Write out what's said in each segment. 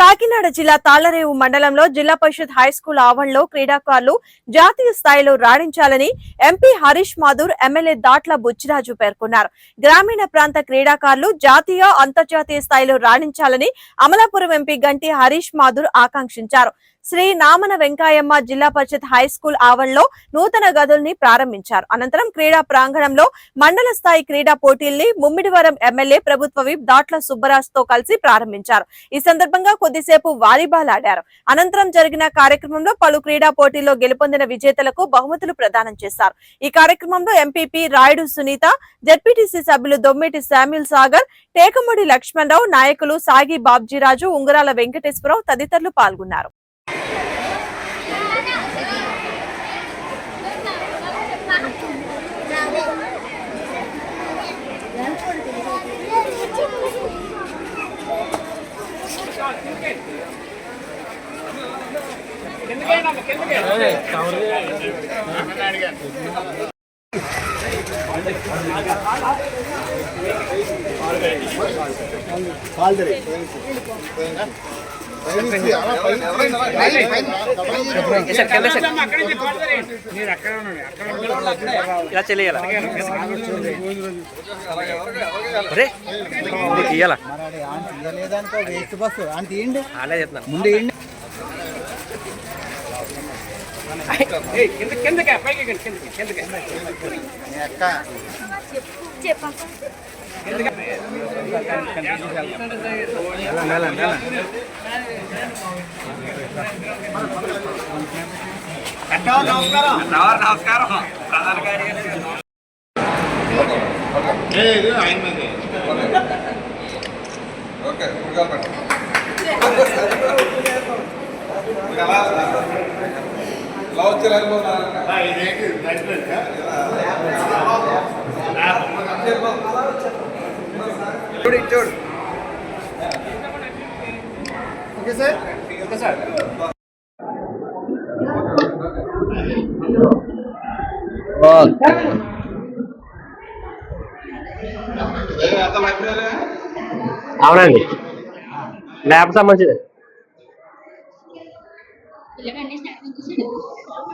కాకినాడ జిల్లా తాళ్ళరేవు మండలంలో జిల్లా పరిషత్ హై స్కూల్ ఆవరణలో క్రీడాకారులు జాతీయ స్థాయిలో రాణించాలని ఎంపీ హరీష్ మాధుర్ ఎమ్మెల్యే దాట్ల బుచ్చిరాజు పేర్కొన్నారు. గ్రామీణ ప్రాంత క్రీడాకారులు జాతీయ అంతర్జాతీయ స్థాయిలో రాణించాలని అమలాపురం ఎంపీ గంటి హరీష్ మాధుర్ ఆకాంక్షించారు. శ్రీ నామన వెంకాయమ్మ జిల్లా పరిషత్ హై స్కూల్ ఆవరణలో నూతన గదుల్ని ప్రారంభించారు. అనంతరం క్రీడా ప్రాంగణంలో మండల స్థాయి క్రీడా పోటీల్ని ముమ్మిడివరం ఎమ్మెల్యే ప్రభుత్వ విప్ దాట్ల సుబ్బరాజ్తో కలిసి ప్రారంభించారు. ఈ సందర్భంగా కొద్దిసేపు వాలీబాల్ ఆడారు. అనంతరం జరిగిన కార్యక్రమంలో పలు క్రీడా పోటీల్లో గెలుపొందిన విజేతలకు బహుమతులు ప్రదానం చేశారు. ఈ కార్యక్రమంలో ఎంపీపీ రాయుడు సునీత జడ్పీటీసీ సభ్యులు దొమ్మిటి శామ్యుల్ సాగర్ టేకముడి లక్ష్మణరావు నాయకులు సాగి బాబ్జీరాజు ఉంగరాల వెంకటేశ్వరరావు తదితరులు పాల్గొన్నారు. ఇలా చెల్లియాల నీకు ఇయ్యాల? మరాడి ఆంటీ ఇయ్యలేదనుకో నమస్కారం బస్సు ఆంటీ ఏంటి అలా చెప్తాను ముందు ఓకే ఎలా చూడు చూడు. Okay sir? Okay sir. అవునండి. ల్యాబ్ సంబంధించింది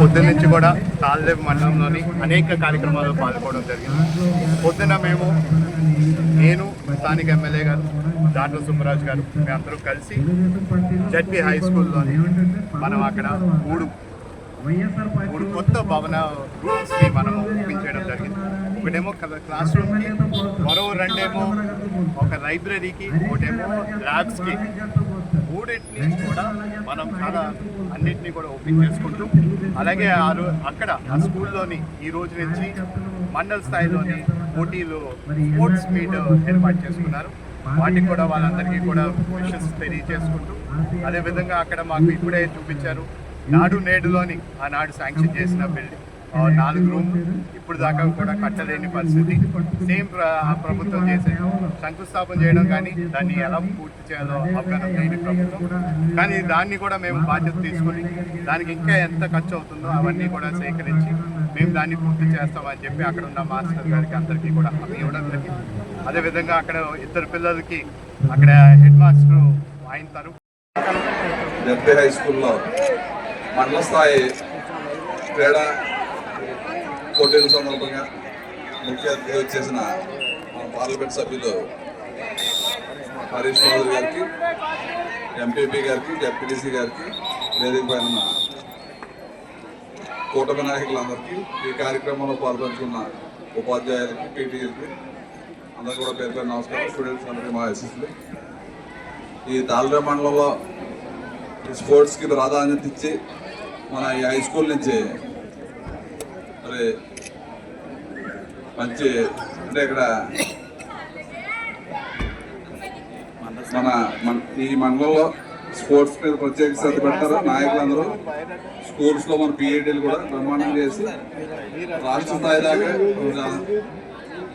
పొద్దున్న నుంచి కూడా తాళ్ళేపు మండలంలోని అనేక కార్యక్రమాల్లో పాల్గొనడం జరిగింది. పొద్దున్న మేము నేను స్థానిక ఎమ్మెల్యే గారు డాక్టర్ సుబ్బరాజు గారు మేమందరూ కలిసి జడ్పీ హై స్కూల్లోని మనం అక్కడ మూడు మూడు కొత్త భవన రూమ్స్ని మనం ఓపెన్ జరిగింది. ఒకటేమో క్లాస్ రూమ్కి మరో రెండేమో ఒక లైబ్రరీకి ఒకటేమో ల్యాబ్స్కి మూడింటిని కూడా మనం చాలా అన్నింటినీ కూడా ఓపెన్ చేసుకుంటూ అలాగే ఆ రో- అక్కడ ఆ స్కూల్లోని ఈ రోజు నుంచి మండల స్థాయిలోని పోటీలు స్పోర్ట్స్ మీట్ ఏర్పాటు చేసుకున్నారు. వాటికి కూడా వాళ్ళందరికీ కూడా విషెస్ తెలియజేసుకుంటూ అదేవిధంగా అక్కడ మాకు ఇప్పుడే చూపించారు. నాడు నేడులోని ఆనాడు శాంక్షన్ చేసిన బిల్డింగ్ నాలుగు రూమ్ ఇప్పుడు దాకా కూడా కట్టలేని పరిస్థితి. సేమ్ ఆ ప్రభుత్వం చేసే శంకుస్థాపన చేయడం కానీ దాన్ని ఎలా పూర్తి చేయాలో అవగాహన లేని ప్రభుత్వం. కానీ దాన్ని కూడా మేము బాధ్యత తీసుకుని దానికి ఇంకా ఎంత ఖర్చు అవుతుందో అవన్నీ కూడా సేకరించి మేము దాన్ని పూర్తి చేస్తామని చెప్పి అక్కడ ఉన్న మాస్టర్ గారికి అందరికీ కూడా హామీ ఇవ్వడం జరిగింది. అదేవిధంగా అక్కడ ఇద్దరు పిల్లలకి అక్కడ హెడ్ మాస్టర్ ఆయన తరఫు హై స్కూల్లో మండల స్థాయి క్రీడా పోటీల సందర్భంగా ముఖ్య అతిథి వచ్చేసిన మన పార్లమెంట్ సభ్యులు హరీష్ బాబు గారికి ఎంపీపీ గారికి డిప్యూటీసీ గారికి వేదిక పైన కూటమి నాయకులందరికీ ఈ కార్యక్రమంలో పాల్గొంటున్న ఉపాధ్యాయులకి పీటీలకి అందరూ కూడా పేరు పేరు నమస్కారం. స్టూడెంట్స్ అందరికీ మా అసిస్టులు ఈ తాళరే మండలంలో స్పోర్ట్స్కి ప్రాధాన్యత ఇచ్చి మన ఈ హై స్కూల్ నుంచి మరి మంచి అంటే ఇక్కడ మన మన ఈ మండలంలో స్పోర్ట్స్ మీద ప్రత్యేక శ్రద్ధ పెట్టారు నాయకులందరూ. స్కూల్స్లో మన పిఐటీలు కూడా బ్రహ్మాండం చేసి రాష్ట్ర స్థాయి దాకా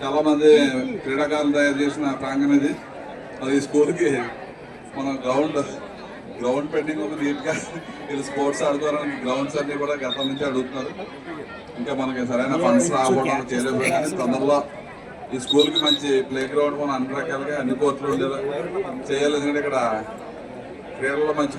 చాలా మంది క్రీడాకారులు తయారు చేసిన ప్రాంగణం ఇది. అది స్కూల్కి మన గ్రౌండ్ గ్రౌండ్ పెండింగ్ ఒక నీట్గా వీళ్ళు స్పోర్ట్స్ ఆడుకోవడానికి గ్రౌండ్స్ అన్ని కూడా గతం నుంచి అడుగుతున్నారు. ఇంకా మనకి సరైన ఫండ్స్ రాకపోవడం చేయలేదు తొందరలో ఈ స్కూల్కి మంచి ప్లే గ్రౌండ్ మనం అన్ని రకాలుగా అన్ని కోర్టులు ఉండేలా చేయాలి. ఎందుకంటే ఇక్కడ క్రీడల్లో మంచి